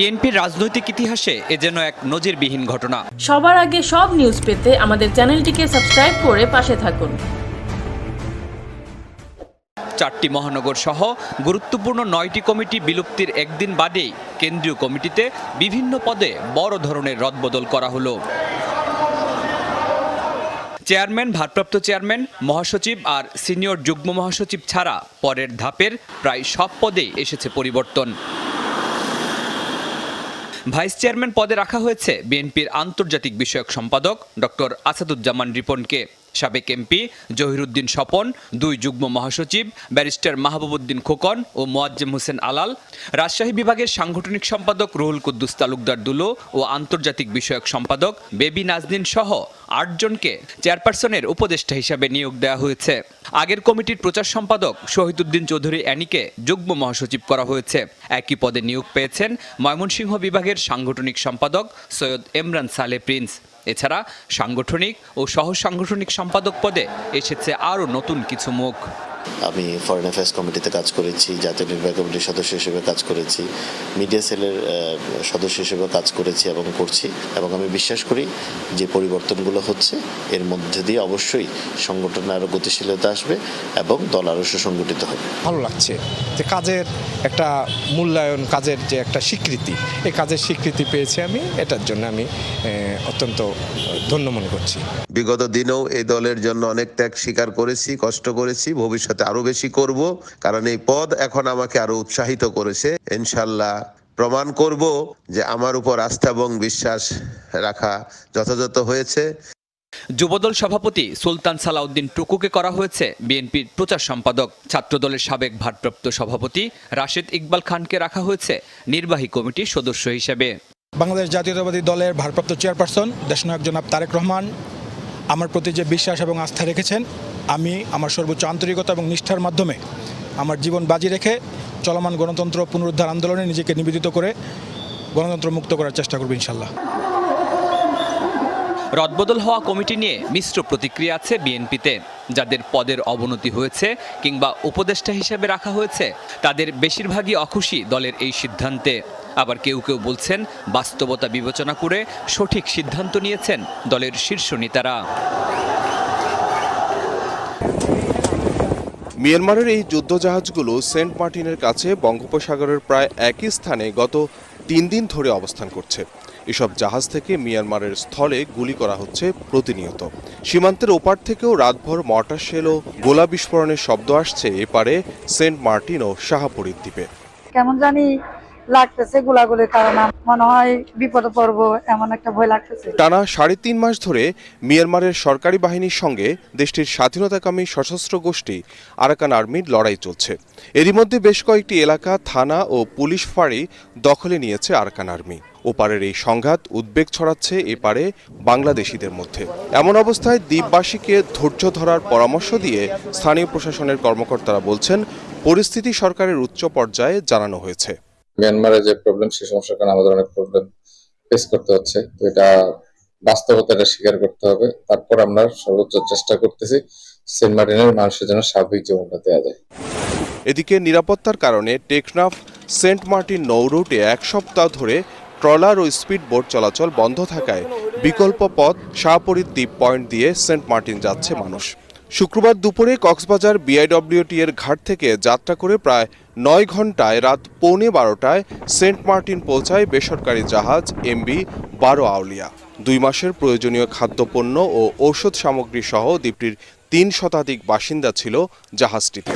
বিএনপির রাজনৈতিক ইতিহাসে এ যেন এক নজিরবিহীন ঘটনা। সবার আগে সব নিউজ পেতে আমাদের চ্যানেলটিকে সাবস্ক্রাইব করে পাশে থাকুন। চারটি মহানগর সহ গুরুত্বপূর্ণ নয়টি কমিটি বিলুপ্তির একদিন বাদেই কেন্দ্রীয় কমিটিতে বিভিন্ন পদে বড় ধরনের রদবদল করা হলো। চেয়ারম্যান ভারপ্রাপ্ত চেয়ারম্যান মহাসচিব আর সিনিয়র যুগ্ম মহাসচিব ছাড়া পরের ধাপের প্রায় সব পদেই এসেছে পরিবর্তন। ভাইস চেয়ারম্যান পদে রাখা হয়েছে বিএনপির আন্তর্জাতিক বিষয়ক সম্পাদক ডক্টর আসাদুজ্জামান রিপনকে। সাবেক এমপি জহিরুদ্দিন স্বপন, দুই যুগ্ম মহাসচিব ব্যারিস্টার মাহবুবুদ্দিন খোকন ও মোয়াজ্জেম হোসেন আলাল, রাজশাহী বিভাগের সাংগঠনিক সম্পাদক রুহুল কুদ্দুস তালুকদার দুলো ও আন্তর্জাতিক বিষয়ক সম্পাদক বেবি নাজদিন সহ আটজনকে চেয়ারপারসনের উপদেষ্টা হিসাবে নিয়োগ দেওয়া হয়েছে। আগের কমিটির প্রচার সম্পাদক শহীদুদ্দিন চৌধুরী অ্যানিকে যুগ্ম মহাসচিব করা হয়েছে। একই পদে নিয়োগ পেয়েছেন ময়মনসিংহ বিভাগের সাংগঠনিক সম্পাদক সৈয়দ এমরান সালে প্রিন্স। এছাড়া সাংগঠনিক ও সহ সাংগঠনিক সম্পাদক পদে এসেছে আরও নতুন কিছু মুখ। আমি ফরেন অ্যাফেয়ার্স কমিটিতে কাজ করেছি জাতীয় নির্বাহী কমিটির সদস্য হিসেবে কাজ করেছি মিডিয়া সেলের সদস্য হিসেবে কাজ করেছি এবং করছি এবং আমি বিশ্বাস করি যে পরিবর্তনগুলো হচ্ছে এর মধ্যে দিয়ে অবশ্যই সংগঠনে আরও গতিশীলতা আসবে এবং দল আরও সুসংগঠিত হবে। ভালো লাগছে যে কাজের একটা মূল্যায়ন কাজের যে একটা স্বীকৃতি এই কাজের স্বীকৃতি পেয়েছি আমি এটার জন্য আমি আহ, অত্যন্ত ধন্য মনে করছি। বিগত দিনেও এই দলের জন্য অনেক ত্যাগ স্বীকার করেছি কষ্ট করেছি ভবিষ্যতে আরও বেশি করব কারণ এই পদ এখন আমাকে আরও উৎসাহিত করেছে। ইনশাল্লাহ প্রমাণ করব যে আমার উপর আস্থা এবং বিশ্বাস রাখা যথাযথ হয়েছে। যুবদল সভাপতি সুলতান সালাউদ্দিন টুকুকে করা হয়েছে বিএনপির প্রচার সম্পাদক। ছাত্রদলের সাবেক ভারপ্রাপ্ত সভাপতি রাশেদ ইকবাল খানকে রাখা হয়েছে নির্বাহী কমিটির সদস্য হিসেবে। বাংলাদেশ জাতীয়তাবাদী দলের ভারপ্রাপ্ত চেয়ারপারসন দেশনায়ক জনাব তারেক রহমান আমার প্রতি যে বিশ্বাস এবং আস্থা রেখেছেন আমি আমার সর্বোচ্চ আন্তরিকতা এবং নিষ্ঠার মাধ্যমে আমার জীবন বাজি রেখে চলমান গণতন্ত্র পুনরুদ্ধার আন্দোলনে নিজেকে নিবেদিত করে গণতন্ত্র মুক্ত করার চেষ্টা করব ইনশাল্লাহ। রদবদল হওয়া কমিটি নিয়ে মিশ্র প্রতিক্রিয়া আছে বিএনপিতে। যাদের পদের অবনতি হয়েছে কিংবা উপদেষ্টা হিসেবে রাখা হয়েছে, তাদের বেশিরভাগই অখুশি দলের এই সিদ্ধান্তে। আবার কেউ কেউ বলছেন, বাস্তবতা বিবেচনা করে সঠিক সিদ্ধান্ত নিয়েছেন দলের শীর্ষ নেতারা। মিয়ানমারের এই যুদ্ধজাহাজগুলো সেন্ট মার্টিনের কাছে বঙ্গোপসাগরের প্রায় একই স্থানে গত তিন দিন ধরে অবস্থান করছে। এসব জাহাজ থেকে মিয়ানমারের স্থলে গুলি করা হচ্ছে প্রতিনিয়ত। সীমান্তের ওপার থেকেও রাতভর মর্টার শেল ও গোলা বিস্ফোরণের শব্দ আসছে এপারে সেন্ট মার্টিন ও শাহাপুরীর দ্বীপে। কেমন জানি টানা সাড়ে তিন মাস ধরে মিয়ানমারের সরকারি বাহিনীর সঙ্গে দেশটির স্বাধীনতাকামী সশস্ত্র গোষ্ঠী আরাকান আর্মির লড়াই চলছে। এরই মধ্যে বেশ কয়েকটি এলাকা, থানা ও পুলিশ ফাঁড়ি দখলে নিয়েছে আরাকান আর্মি। ওপারের এই সংঘাত উদ্বেগ ছড়াচ্ছে এপারে বাংলাদেশিদের মধ্যে। এমন অবস্থায় দ্বীপবাসীকে ধৈর্য ধরার পরামর্শ দিয়ে স্থানীয় প্রশাসনের কর্মকর্তারা বলছেন, পরিস্থিতি সরকারের উচ্চ পর্যায়ে জানানো হয়েছে। মিয়ানমারের যে প্রবলেম সেই সমস্যার কারণে আমাদের অনেক প্রবলেম ফেস করতে হচ্ছে। তো এটা বাস্তবতাটা স্বীকার করতে হবে। তারপর আমরা সর্বোচ্চ চেষ্টা করতেছি সেন্ট মার্টিনের মানুষের জন্য স্বাভাবিক জীবনটা দেওয়া যায়। এদিকে নিরাপত্তার কারণে টেকনাফ সেন্ট মার্টিন নৌ রুটে এক সপ্তাহ ধরে ট্রলার ও স্পিড বোট চলাচল বন্ধ থাকায় বিকল্প পথ শাহপরীর দ্বীপ পয়েন্ট দিয়ে সেন্ট মার্টিন যাচ্ছে মানুষ। শুক্রবার দুপুরে কক্সবাজার বিআইডব্লিউটি এর ঘাট থেকে যাত্রা করে প্রায় নয় ঘন্টায় রাত পৌনে বারোটায় সেন্ট মার্টিন পৌঁছায় বেসরকারি জাহাজ এমবি বারো আউলিয়া। দুই মাসের প্রয়োজনীয় খাদ্যপণ্য ও ঔষধ সামগ্রী সহ দ্বীপটির তিন শতাধিক বাসিন্দা ছিল জাহাজটিতে।